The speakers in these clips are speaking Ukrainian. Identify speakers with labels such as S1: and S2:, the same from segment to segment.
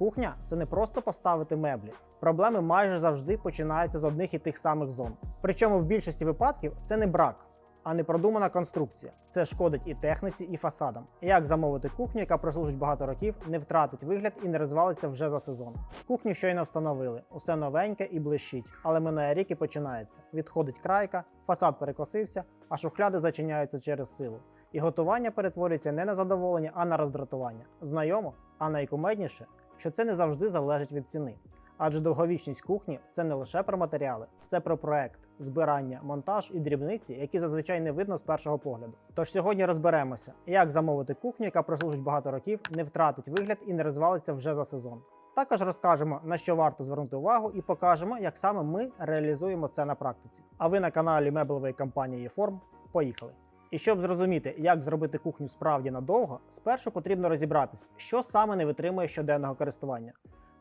S1: Кухня це не просто поставити меблі. Проблеми майже завжди починаються з одних і тих самих зон. Причому в більшості випадків це не брак, а не продумана конструкція. Це шкодить і техніці, і фасадам. Як замовити кухню, яка прослужить багато років, не втратить вигляд і не розвалиться вже за сезон. Кухню щойно встановили, усе новеньке і блищить, але минає рік і починається. Відходить крайка, фасад перекосився, а шухляди зачиняються через силу. І готування перетворюється не на задоволення, а на роздратування. Знайомо, а найкумедніше, що це не завжди залежить від ціни. Адже довговічність кухні це не лише про матеріали, це про проект, збирання, монтаж і дрібниці, які зазвичай не видно з першого погляду. Тож сьогодні розберемося, як замовити кухню, яка прослужить багато років, не втратить вигляд і не розвалиться вже за сезон. Також розкажемо, на що варто звернути увагу, і покажемо, як саме ми реалізуємо це на практиці. А ви на каналі меблевої компанії «Єформ» поїхали! І щоб зрозуміти, як зробити кухню справді надовго, спершу потрібно розібратись, що саме не витримує щоденного користування.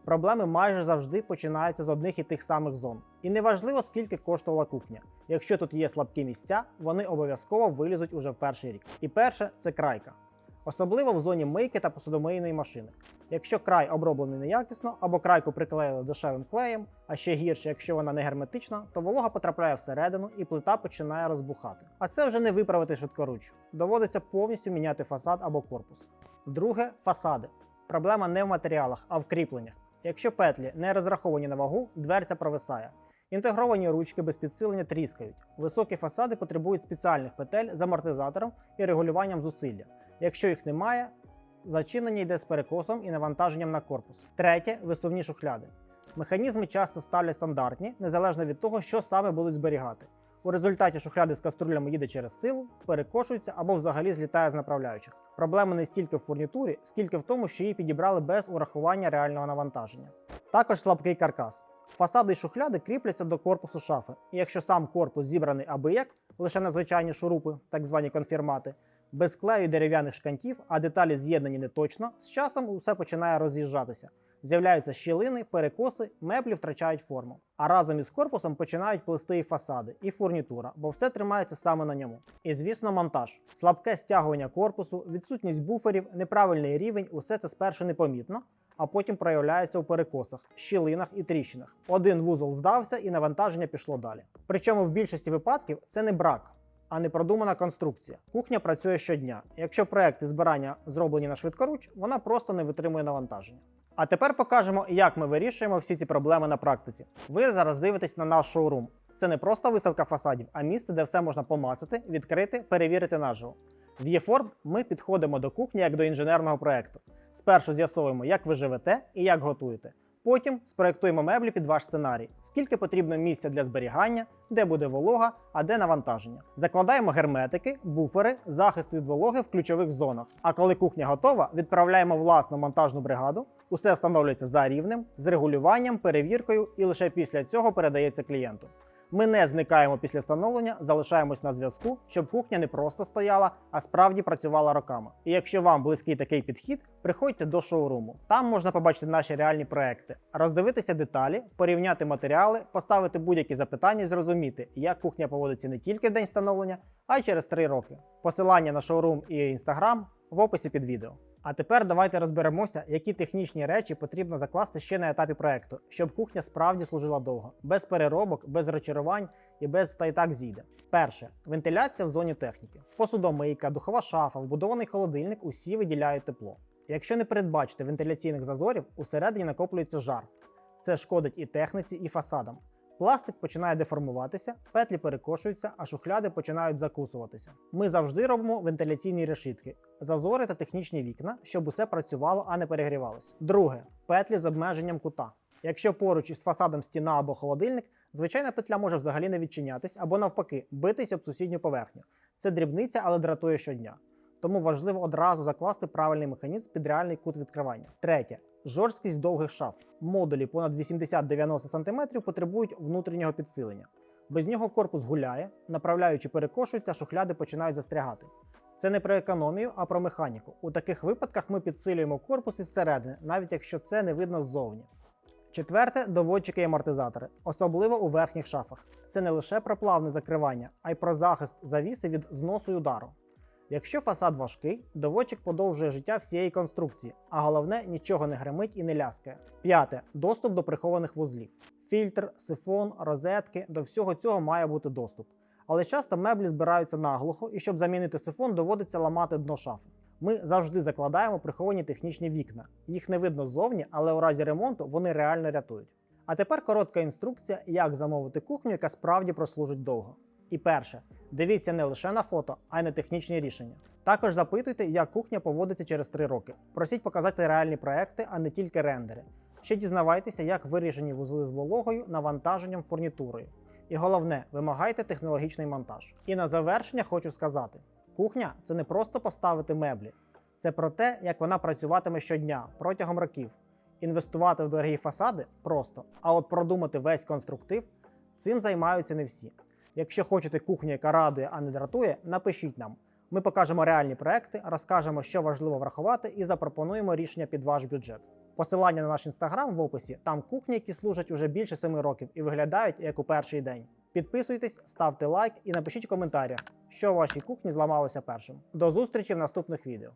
S1: Проблеми майже завжди починаються з одних і тих самих зон. І неважливо, скільки коштувала кухня. Якщо тут є слабкі місця, вони обов'язково вилізуть уже в перший рік. І перше це крайка. Особливо в зоні мийки та посудомийної машини. Якщо край оброблений неякісно або крайку приклеїли дешевим клеєм, а ще гірше, якщо вона не герметична, то волога потрапляє всередину і плита починає розбухати. А це вже не виправити швидкоруч. Доводиться повністю міняти фасад або корпус. Друге фасади. Проблема не в матеріалах, а в кріпленнях. Якщо петлі не розраховані на вагу, дверця провисає. Інтегровані ручки без підсилення тріскають. Високі фасади потребують спеціальних петель з амортизатором і регулюванням зусилля. Якщо їх немає, зачинення йде з перекосом і навантаженням на корпус. Третє висувні шухляди. Механізми часто ставлять стандартні, незалежно від того, що саме будуть зберігати. У результаті шухляди з каструлями їде через силу, перекошується або взагалі злітає з направляючих. Проблема не стільки в фурнітурі, скільки в тому, що її підібрали без урахування реального навантаження. Також слабкий каркас. Фасади й шухляди кріпляться до корпусу шафи, і якщо сам корпус зібраний аби як, лише на звичайні шурупи, так звані конфірмати, без клею дерев'яних шкантів, а деталі з'єднані неточно, з часом усе починає роз'їжджатися. З'являються щілини, перекоси, меблі втрачають форму. А разом із корпусом починають плести і фасади, і фурнітура, бо все тримається саме на ньому. І звісно, монтаж, слабке стягування корпусу, відсутність буферів, неправильний рівень усе це спершу непомітно, а потім проявляється у перекосах, щілинах і тріщинах. Один вузол здався і навантаження пішло далі. Причому в більшості випадків це не брак. А не продумана конструкція. Кухня працює щодня. Якщо проекти збирання зроблені на швидкоруч, вона просто не витримує навантаження. А тепер покажемо, як ми вирішуємо всі ці проблеми на практиці. Ви зараз дивитесь на наш шоурум. Це не просто виставка фасадів, а місце, де все можна помацати, відкрити, перевірити наживо. В ЄФОРБ ми підходимо до кухні як до інженерного проекту. Спершу з'ясовуємо, як ви живете і як готуєте. Потім спроектуємо меблі під ваш сценарій, скільки потрібно місця для зберігання, де буде волога, а де навантаження. Закладаємо герметики, буфери, захист від вологи в ключових зонах. А коли кухня готова, відправляємо власну монтажну бригаду. Усе встановлюється за рівнем, з регулюванням, перевіркою і лише після цього передається клієнту. Ми не зникаємо після встановлення, залишаємось на зв'язку, щоб кухня не просто стояла, а справді працювала роками. І якщо вам близький такий підхід, приходьте до шоуруму. Там можна побачити наші реальні проекти, роздивитися деталі, порівняти матеріали, поставити будь-які запитання і зрозуміти, як кухня поводиться не тільки в день встановлення, а й через 3 роки. Посилання на шоурум і інстаграм в описі під відео. А тепер давайте розберемося, які технічні речі потрібно закласти ще на етапі проекту, щоб кухня справді служила довго, без переробок, без розчарувань і без та й так зійде. Перше вентиляція в зоні техніки. Посудомийка, духова шафа, вбудований холодильник усі виділяють тепло. Якщо не передбачити вентиляційних зазорів, усередині накоплюється жар. Це шкодить і техніці, і фасадам. Пластик починає деформуватися, петлі перекошуються, а шухляди починають закусуватися. Ми завжди робимо вентиляційні решітки, зазори та технічні вікна, щоб усе працювало, а не перегрівалося. Друге петлі з обмеженням кута. Якщо поруч із фасадом стіна або холодильник, звичайна петля може взагалі не відчинятись або навпаки битись об сусідню поверхню. Це дрібниця, але дратує щодня. Тому важливо одразу закласти правильний механізм під реальний кут відкривання. Третє жорсткість довгих шаф. Модулі понад 80-90 см потребують внутрішнього підсилення. Без нього корпус гуляє, направляючи перекошується, шухляди починають застрягати. Це не про економію, а про механіку. У таких випадках ми підсилюємо корпус із середини, навіть якщо це не видно ззовні. Четверте доводчики і амортизатори, особливо у верхніх шафах. Це не лише про плавне закривання, а й про захист завіси від зносу й удару. Якщо фасад важкий, доводчик подовжує життя всієї конструкції, а головне нічого не гримить і не ляскає. П'яте доступ до прихованих вузлів. Фільтр, сифон, розетки до всього цього має бути доступ. Але часто меблі збираються наглухо, і щоб замінити сифон, доводиться ламати дно шафи. Ми завжди закладаємо приховані технічні вікна. Їх не видно ззовні, але у разі ремонту вони реально рятують. А тепер коротка інструкція, як замовити кухню, яка справді прослужить довго. І перше, дивіться не лише на фото, а й на технічні рішення. Також запитуйте, як кухня поводиться через 3 роки. Просіть показати реальні проекти, а не тільки рендери. Ще дізнавайтеся, як вирішені вузли з вологою, навантаженням, фурнітурою. І головне, вимагайте технологічний монтаж. І на завершення хочу сказати: кухня це не просто поставити меблі, це про те, як вона працюватиме щодня протягом років. Інвестувати в дорогі фасади просто, а от продумати весь конструктив цим займаються не всі. Якщо хочете кухню, яка радує, а не дратує, напишіть нам. Ми покажемо реальні проекти, розкажемо, що важливо врахувати, і запропонуємо рішення під ваш бюджет. Посилання на наш інстаграм в описі. Там кухні, які служать уже більше 7 років і виглядають як у перший день. Підписуйтесь, ставте лайк і напишіть в що у вашій кухні зламалося першим. До зустрічі в наступних відео.